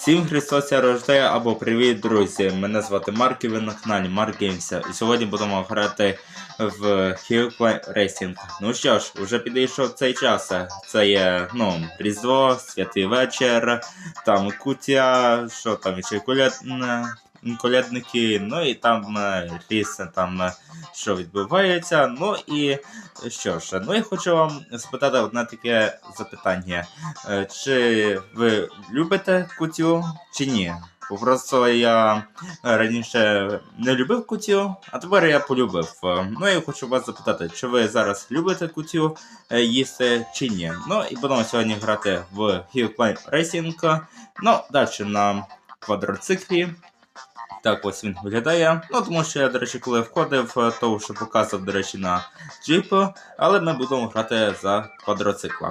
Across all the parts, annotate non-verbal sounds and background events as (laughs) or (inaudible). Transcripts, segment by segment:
Всім Христос я рождає або привіт, друзі! Мене звати Марк і ви на каналі Марк Геймса. І сьогодні будемо грати в Hillclimb Racing. Ну що ж, вже підійшов цей час. Це є ну, Різдво, Святий вечір, там кутя, що там ще коляд... колядники, ну і там е, ліс, там е, що відбувається. Ну і що ж, ну я хочу вам спитати одне таке запитання. Е, Чи ви любите кутю чи ні? Просто я раніше не любив кутю, а тепер я полюбив. Ну я хочу вас запитати, чи ви зараз любите кутю їсти чи ні? Ну і будемо сьогодні грати в Hillclimb Racing. Ну, далі на квадроциклі. Так ось він виглядає. Ну тому що я, до речі, коли входив, е, то вже показував, до речі, на джип, але ми будемо грати за квадроцикла.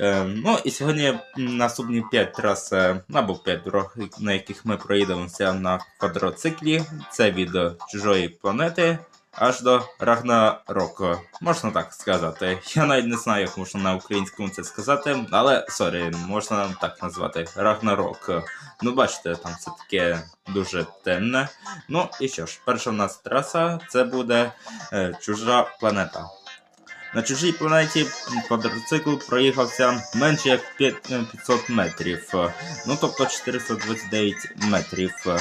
Е, ну і сьогодні наступні 5 трас е, або 5 дорог, на яких ми проїдемося на квадроциклі. Це від чужої планети аж до Рагнароку. Можна так сказати. Я навіть не знаю, як можна на українському це сказати, але сорі, можна так назвати Рагнарок. Ну, бачите, там все таке дуже темне. Ну і що ж, перша в нас траса це буде е, чужа планета. На чужій планеті квадроцикл проїхався менше як е, 500 метрів, е, ну тобто 429 метрів. Е,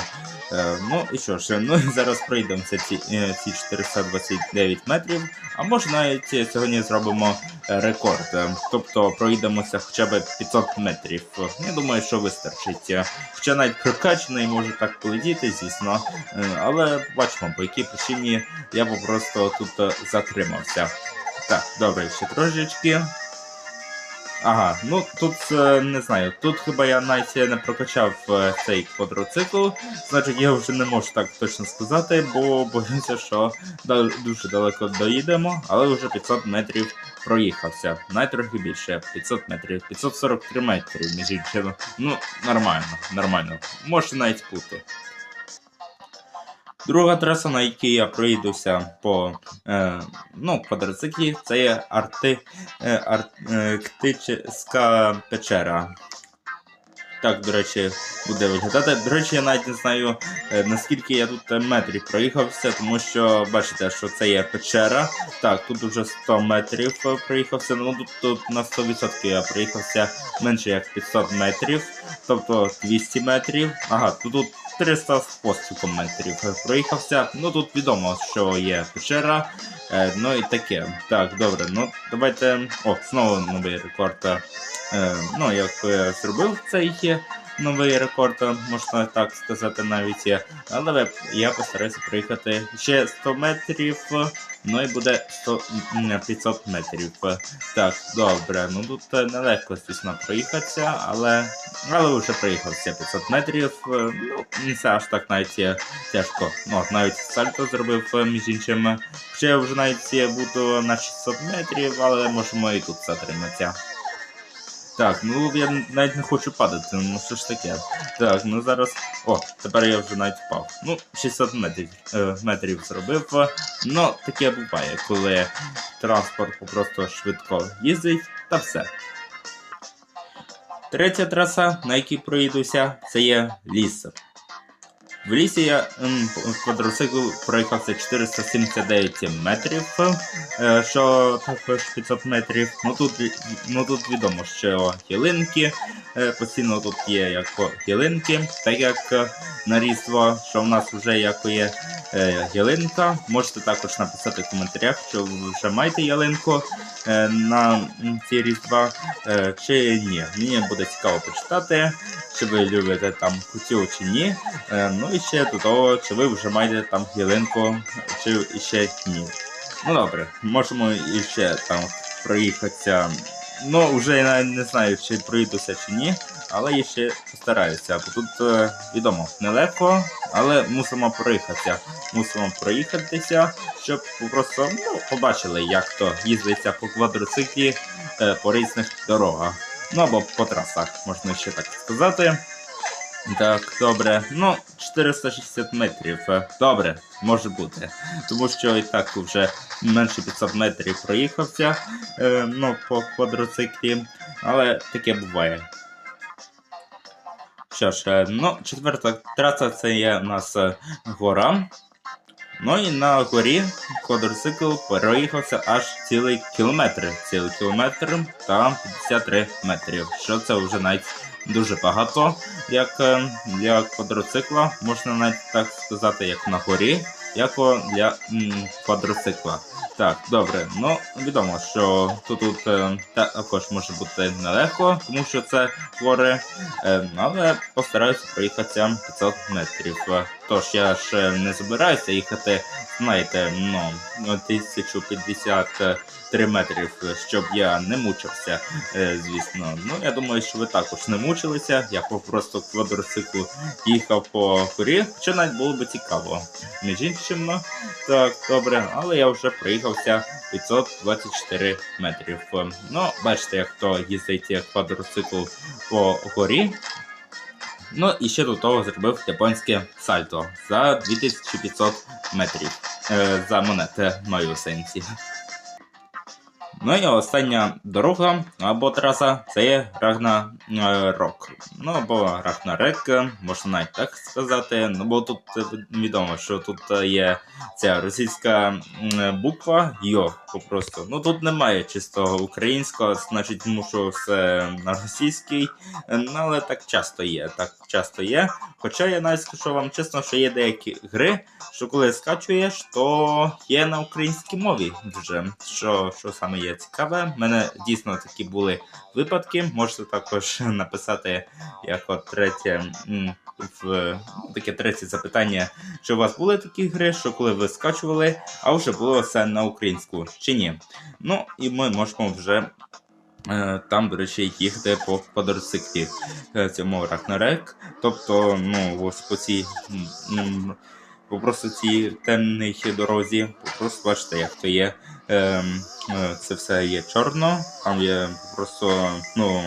Ну і що ж, ну і зараз пройдемося ці, е, ці 429 метрів, а може навіть сьогодні зробимо рекорд, тобто проїдемося хоча б 500 метрів. Я думаю, що вистачить. Хоча навіть прокачаний може так полетіти, звісно, але бачимо, по якій причині я попросту тут е, затримався. Так, добре, ще трошечки. Ага, ну тут е, не знаю, тут хіба я навіть не прокачав е, цей квадроцикл, значить я вже не можу так точно сказати, бо боюся, що дуже далеко доїдемо, але вже 500 метрів проїхався. Навіть трохи більше, 500 метрів, 543 метри, між іншим. Ну, нормально, нормально. Можете навіть бути. Друга траса, на якій я проїдуся по е, ну, квадроциклі, це є Арти, е, Арктична печера. Так, до речі, буде виглядати. До речі, я навіть не знаю, е, наскільки я тут е, метрів проїхався, тому що бачите, що це є печера. Так, тут вже 100 метрів е, проїхався. Ну тут, тут на 100% я проїхався менше як 500 метрів, тобто 200 метрів. Ага, тут, тут 300 з поступом метрів е, проїхався. Ну тут відомо, що є печера. Е, ну і таке. Так, добре, ну давайте. О, знову новий рекорд. Е, ну, як зробив цей новий рекорд, можна так сказати, навіть є. Але я постараюся проїхати ще 100 метрів. Ну і буде 100, 500 метрів. Так, добре. Ну тут нелегко, звісно, проїхатися, але, але вже проїхався 500 метрів. Ну, це аж так навіть є тяжко. Ну, навіть сальто зробив між іншим. Ще вже навіть буду на 600 метрів, але можемо і тут затриматися. Так, ну я навіть не хочу падати, ну що ж таке. Так, ну зараз. О, тепер я вже навіть впав. Ну, 600 метрів, е, метрів зробив. Ну, таке буває, коли транспорт просто швидко їздить, та все. Третя траса, на якій проїдуся, це є ліс. В лісі я м, квадроцикл проїхався 479 метрів, е, що також 500 метрів. Ну тут, ну тут відомо, що ялинки, е, постійно тут є як гілинки, так як е, на різдво, що в нас вже як є ялинка. Можете також написати в коментарях, що ви вже маєте ялинку е, на ці різдва, е, чи ні. Мені буде цікаво почитати, чи ви любите там кутю чи ні. Е, ну і ще до того, чи ви вже маєте там ялинку, чи ще ні. Ну добре, можемо ще там проїхатися. Ну, вже я не знаю, чи проїдуся чи ні, але я ще постараюся. Бо тут е, відомо нелегко, але мусимо проїхатися. Мусимо проїхатися, щоб просто ну, побачили, як то їздиться по квадроциклі е, по різних дорогах. Ну або по трасах, можна ще так сказати. Так, добре. Ну, 460 метрів. Е, Добре, може бути. Тому що і так вже менше 500 метрів проїхався е, ну, по квадроциклі, але таке буває. Що ж, е, ну, четверта траса це є у нас е, гора. Ну і на горі квадроцикл проїхався аж цілий кілометр. Цілий кілометр та 53 метрів. Що це вже навіть дуже багато, як е, для квадроцикла, можна навіть так сказати, як на горі, як о для м, квадроцикла. Так, добре. Ну відомо, що тут, тут е, також може бути нелегко, тому що це гори, е, але постараюся проїхатися 500 метрів. Е, Тож я ж не збираюся їхати, знаєте, ну 1053 метрів, щоб я не мучився, е, звісно. Ну я думаю, що ви також не мучилися. Я просто квадроцикл їхав по горі, що навіть було би цікаво. Між іншим, ну, так, добре, але я вже проїхався 524 метрів. Ну, бачите, як хто їздить квадроцикл по горі. Ну і ще до того зробив японське сальто за 2500 метрів. Е, за монети маю сенсі. Ну і остання дорога або траса це є Рагнарок. Ну або Рагнарек, можна навіть так сказати. Ну бо тут е, відомо, що тут е, є ця російська буква Йо попросту. Ну тут немає чистого українського, значить мушу все на російській. Е, Ну, але так часто є. Так часто є. Хоча я навіть скажу вам чесно, що є деякі гри, що коли скачуєш, то є на українській мові вже. Що, що саме є цікаве. У мене дійсно такі були випадки. Можете також (laughs) написати як от третє. В ну, таке третє запитання, чи у вас були такі гри, що коли ви скачували, а вже було все на українську чи ні? Ну і ми можемо вже е, там, до речі, їхати по квадроциклі е, цьому Рагнарек. Тобто, ну, ось по цій по просто цій темній дорозі, просто бачите, як то є. Ем, е, це все є чорно, там є просто, ну,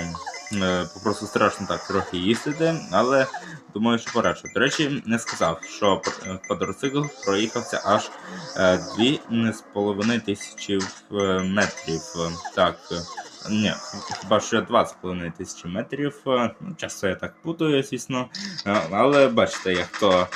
Попросту просто страшно так трохи їздити, але думаю, що порадше. До речі, не сказав, що е, квадроцикл проїхався аж е, дві з половиною тисячі е, метрів. Так, е, ні, хіба що 2,5 тисячі метрів. е, Ну, часто я так путаю, звісно. Е, Але бачите, як то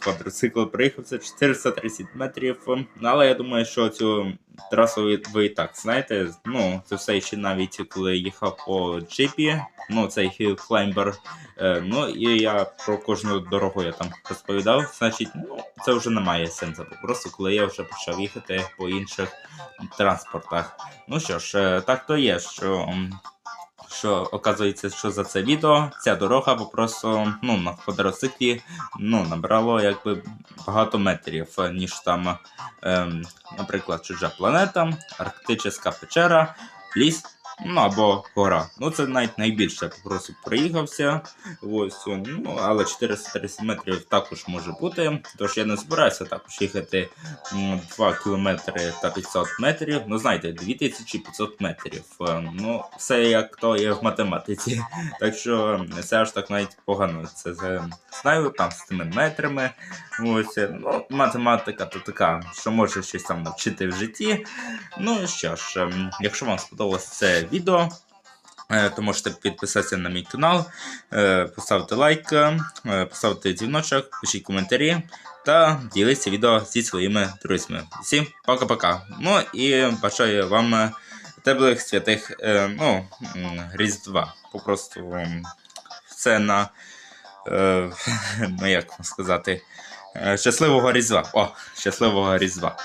квадроцикл проїхався 430 метрів. Але я думаю, що цю трасу ви і так знаєте. Ну, це все ще навіть коли їхав по джипі. Ну, цей Climber. Е, ну і я про кожну дорогу я там розповідав. Значить, ну це вже не має сенсу. Просто коли я вже почав їхати по інших транспортах. Ну що ж, е, так то є, що. Що оказується, що за це відео ця дорога попросту ну, на квадроциклі ну, набрало якби багато метрів, е, ніж там, ем, наприклад, чужа планета, Арктична печера, ліс, ну або гора. Ну це навіть найбільше просто проїхався. Ось, ну, але 430 метрів також може бути. Тож я не збираюся також їхати 2 кілометри та 500 метрів. Ну, знаєте, 2500 метрів. Е, Ну, все як то є в математиці. (laughs) Так що все аж так навіть погано. Це це знаю там з тими метрами. Ось, е, ну, математика то така, що може щось там навчити в житті. Ну і що ж, ем, якщо вам сподобалось це відео, е, то можете підписатися на мій канал, е, поставити лайк, е, поставити дзвіночок, пишіть коментарі та діліться відео зі своїми друзями. Всім пока-пока. Ну і бажаю вам теплих святих ну, Різдва. Попросту все на. (laughs) Ну як сказати. Щасливого Різдва. О, щасливого Різдва.